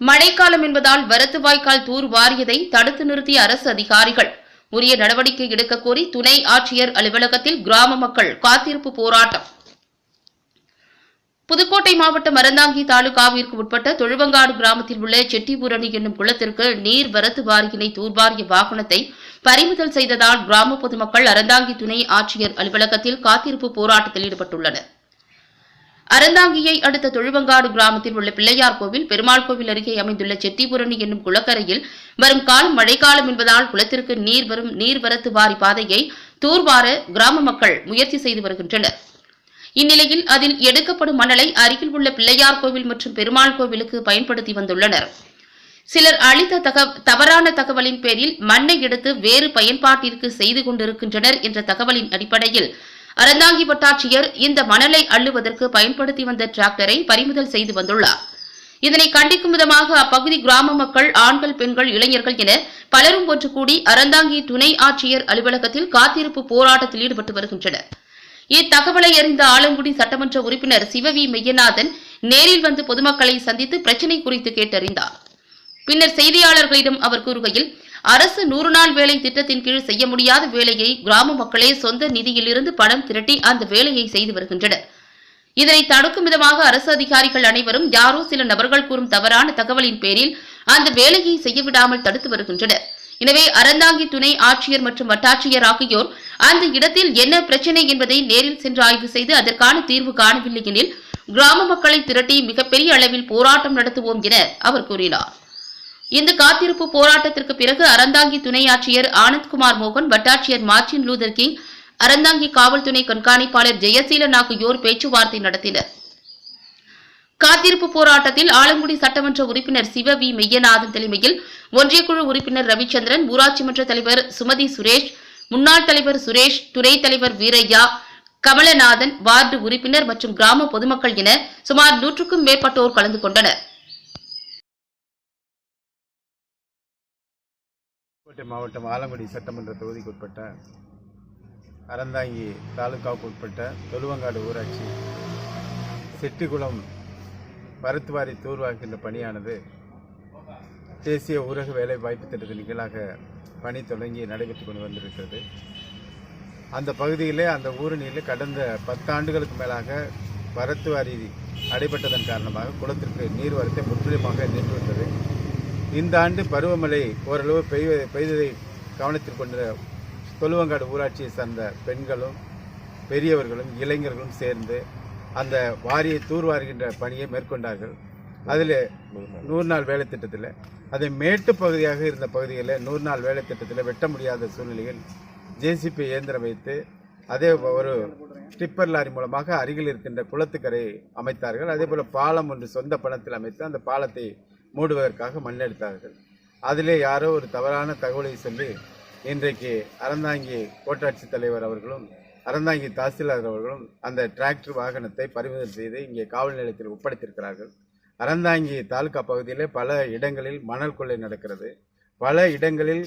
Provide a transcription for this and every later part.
மழைக்காலம் என்பதால் வரத்து வாய்க்கால் தூர் வாரியதை தடுத்து நிறுத்திய அரசு அதிகாரிகள். உரிய நடவடிக்கை எடுக்கக் கோரி துணை ஆட்சியர் அலுவலகத்தில் கிராம மக்கள் காத்திருப்பு போராட்டம். புதுக்கோட்டை மாவட்டம் அறந்தாங்கி தாலுகாவிற்கு உட்பட்ட தொழுவங்காடு கிராமத்தில் உள்ள செட்டிபூரணி என்னும் குளத்திற்கு நீர் வரத்து வாரியினை தூர்வாரிய வாகனத்தை பறிமுதல் செய்ததால் கிராம பொதுமக்கள் அறந்தாங்கி துணை ஆட்சியர் அலுவலகத்தில் காத்திருப்பு போராட்டத்தில் ஈடுபட்டுள்ளனா் அறந்தாங்கியை அடுத்த தொழுவங்காடு கிராமத்தில் உள்ள பிள்ளையார் கோவில் பெருமாள் கோவில் அருகே அமைந்துள்ள செத்திபுரணி என்னும் குளக்கரையில் வரும் காலம் மழைக்காலம் என்பதால் குளத்திற்கு நீர் வரும் நீர்வரத்து வாரி பாதையை தூர்வார கிராம மக்கள் முயற்சி செய்து வருகின்றனர். இந்நிலையில் அதில் எடுக்கப்படும் மணலை அருகில் உள்ள பிள்ளையார் கோவில் மற்றும் பெருமாள் கோவிலுக்கு பயன்படுத்தி வந்துள்ளனர். சிலர் அளித்த தக தவறான தகவலின் பேரில் மண்ணை எடுத்து வேறு பயன்பாட்டிற்கு செய்து கொண்டிருக்கின்றனர் என்ற தகவலின் அடிப்படையில் அறந்தாங்கி வட்டாட்சியர் இந்த மணலை அள்ளுவதற்கு பயன்படுத்தி வந்த டிராக்டரை பறிமுதல் செய்து வந்துள்ளார். இதனை கண்டிக்கும் விதமாக அப்பகுதி கிராம மக்கள் ஆண்கள் பெண்கள் இளைஞர்கள் என பலரும் ஒன்று கூடி அறந்தாங்கி துணை ஆட்சியர் அலுவலகத்தில் காத்திருப்பு போராட்டத்தில் ஈடுபட்டு வருகின்றனர். இத்தகவலை அறிந்த ஆலங்குடி சட்டமன்ற உறுப்பினர் சிவவி மெய்யநாதன் நேரில் வந்து பொதுமக்களை சந்தித்து பிரச்சினை குறித்து கேட்டறிந்தார். பின்னர் செய்தியாளர்களிடம் அவர் கூறுகையில் அரசு நூறு நாள் வேலை திட்டத்தின் கீழ் செய்ய முடியாத வேலையை கிராம மக்களே சொந்த நிதியிலிருந்து பணம் திரட்டி அந்த வேலையை செய்து வருகின்றனர். இதனை தடுக்கும் விதமாக அரசு அதிகாரிகள் அனைவரும் யாரோ சில நபர்கள் கூறும் தவறான தகவலின் பேரில் அந்த வேலையை செய்யவிடாமல் தடுத்து வருகின்றனர். எனவே அறந்தாங்கி துணை ஆட்சியர் மற்றும் வட்டாட்சியர் ஆகியோர் அந்த இடத்தில் என்ன பிரச்சினை என்பதை நேரில் சென்று ஆய்வு செய்து அதற்கான தீர்வு காணவில்லை எனில் கிராம மக்களை திரட்டி மிகப்பெரிய அளவில் போராட்டம் நடத்துவோம் என அவர் கூறினார். இந்த காத்திருப்பு போராட்டத்திற்கு பிறகு அறந்தாங்கி துணை ஆட்சியர் ஆனந்த்குமார் மோகன் வட்டாட்சியர் மார்டின் லூதர் கிங் அறந்தாங்கி காவல் துணை கண்காணிப்பாளர் ஜெயசீலன் ஆகியோர் பேச்சுவார்த்தை நடத்தினர். காத்திருப்பு போராட்டத்தில் ஆலங்குடி சட்டமன்ற உறுப்பினர் சிவ வி. மெய்யநாதன் தலைமையில் ஒன்றியக்குழு உறுப்பினர் ரவிச்சந்திரன் ஊராட்சி மன்ற தலைவர் சுமதி சுரேஷ் முன்னாள் தலைவர் சுரேஷ் துணைத் தலைவர் வீரையா கமலநாதன் வார்டு உறுப்பினர் மற்றும் கிராம பொதுமக்கள் என சுமார் நூற்றுக்கும் மேற்பட்டோர் கலந்து கொண்டனர். புதுக்கோட்டை மாவட்டம் ஆலங்குடி சட்டமன்ற தொகுதிக்கு உட்பட்ட அறந்தாங்கி தாலுகாவுக்கு உட்பட்ட தொழுவங்காடு ஊராட்சி செட்டிக்குளம் பருத்துவாரி தூர்வாகின்ற பணியானது தேசிய ஊரக வேலை வாய்ப்பு திட்டத்தின் கீழாக பணி தொடங்கி நடைபெற்று கொண்டு வந்திருக்கிறது. அந்த பகுதியிலே அந்த ஊரணியில் கடந்த பத்தாண்டுகளுக்கு மேலாக பரத்துவாரி அடைபட்டதன் காரணமாக குளத்திற்கு நீர்வரத்தை முற்றிலுமாக நின்று வந்தது. இந்த ஆண்டு பருவமழை ஓரளவு பெய்வ பெய்ததை கவனத்தில் கொண்ட தொழுவங்காடு ஊராட்சியை சார்ந்த பெண்களும் பெரியவர்களும் இளைஞர்களும் சேர்ந்து அந்த வாரியை தூர்வாருகின்ற பணியை மேற்கொண்டார்கள். அதில் நூறு நாள் வேலை திட்டத்தில் அதை மேட்டு பகுதியாக இருந்த பகுதிகளில் நூறு நாள் வேலை திட்டத்தில் வெட்ட முடியாத சூழ்நிலையில் ஜேசிபி இயந்திரம் வைத்து அதே ஒரு டிப்பர் லாரி மூலமாக அருகில் இருக்கின்ற குளத்துக்கரை அமைத்தார்கள். அதே போல் பாலம் ஒன்று சொந்த பணத்தில் அமைத்து அந்த பாலத்தை மூடுவதற்காக மண்ணெடுத்தார்கள். அதிலே யாரோ ஒரு தவறான தகவலை சொல்லி இன்றைக்கு அறந்தாங்கி கோட்டாட்சி தலைவர் அவர்களும் அறந்தாங்கி தாசில்தார் அவர்களும் அந்த டிராக்டர் வாகனத்தை பறிமுதல் செய்து இங்கே காவல் நிலையத்தில் ஒப்படைத்திருக்கிறார்கள். அறந்தாங்கி தாலுகா பகுதியிலே பல இடங்களில் மணல் கொள்ளை நடக்கிறது. பல இடங்களில்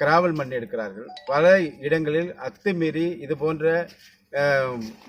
கிராவல் மண் எடுக்கிறார்கள். பல இடங்களில் அத்துமீறி இது போன்ற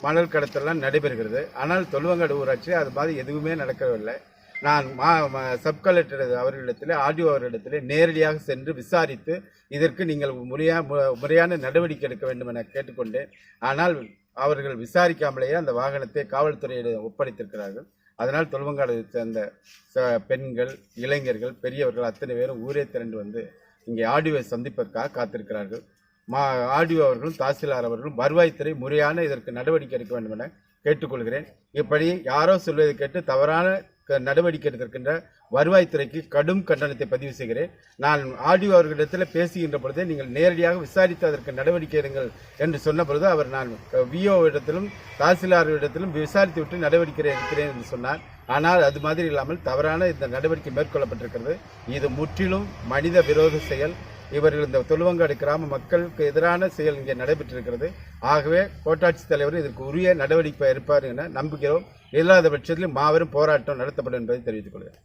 மணல் கடத்தலாம் நடைபெறுகிறது. ஆனால் தொழுவங்காடு ஊராட்சி அது மாதிரி எதுவுமே நடக்கவில்லை. நான் மா சப் கலெக்டர் அவர்களிடத்தில் ஆர்டிஓ அவர்களிடத்தில் நேரடியாக சென்று விசாரித்து இதற்கு நீங்கள் முறையா மு- முறையான நடவடிக்கை எடுக்க வேண்டும் என கேட்டுக்கொண்டேன். ஆனால் அவர்கள் விசாரிக்காமலேயே அந்த வாகனத்தை காவல்துறையிடம் ஒப்படைத்திருக்கிறார்கள். அதனால் தொல்வங்காடு சேர்ந்த ச- பெண்கள் இளைஞர்கள் பெரியவர்கள் அத்தனை பேரும் ஊரே திரண்டு வந்து இங்கே ஆடியோவை சந்திப்பதற்காக காத்திருக்கிறார்கள். மா ஆடியோ அவர்களும் தாசில்தார் அவர்களும் வருவாய்த்துறை முறையான இதற்கு நடவடிக்கை எடுக்க வேண்டும் என கேட்டுக்கொள்கிறேன். இப்படி யாரோ சொல்வதை கேட்டு தவறான நடவடிக்கை எடுத்திருக்கின்ற வருவாய்த்துறைக்கு கடும் கண்டனத்தை பதிவு செய்கிறேன். நான் ஆடியோ அவர்களிடத்தில் பேசுகின்ற பொழுதே நீங்கள் நேரடியாக விசாரித்து அதற்கு நடவடிக்கை எடுங்கள் என்று சொன்ன பொழுது அவர் நான் விஓ இடத்திலும் தாசில்தார் விசாரித்து விட்டு நடவடிக்கை எடுக்கிறேன் என்று சொன்னார். ஆனால் அது மாதிரி இல்லாமல் தவறான இந்த நடவடிக்கை மேற்கொள்ளப்பட்டிருக்கிறது. இது முற்றிலும் மனித விரோத செயல். இவர்கள் இந்த தொழுவங்காடு கிராம மக்களுக்கு எதிரான செயல் இங்கே நடைபெற்றிருக்கிறது. ஆகவே கோட்டாட்சி தலைவர் இதற்கு உரிய நடவடிக்கை எடுப்பார் என நம்புகிறோம். இல்லாத பட்சத்தில் மாபெரும் போராட்டம் நடத்தப்படும் என்பதை தெரிவித்துக் கொள்கிறேன்.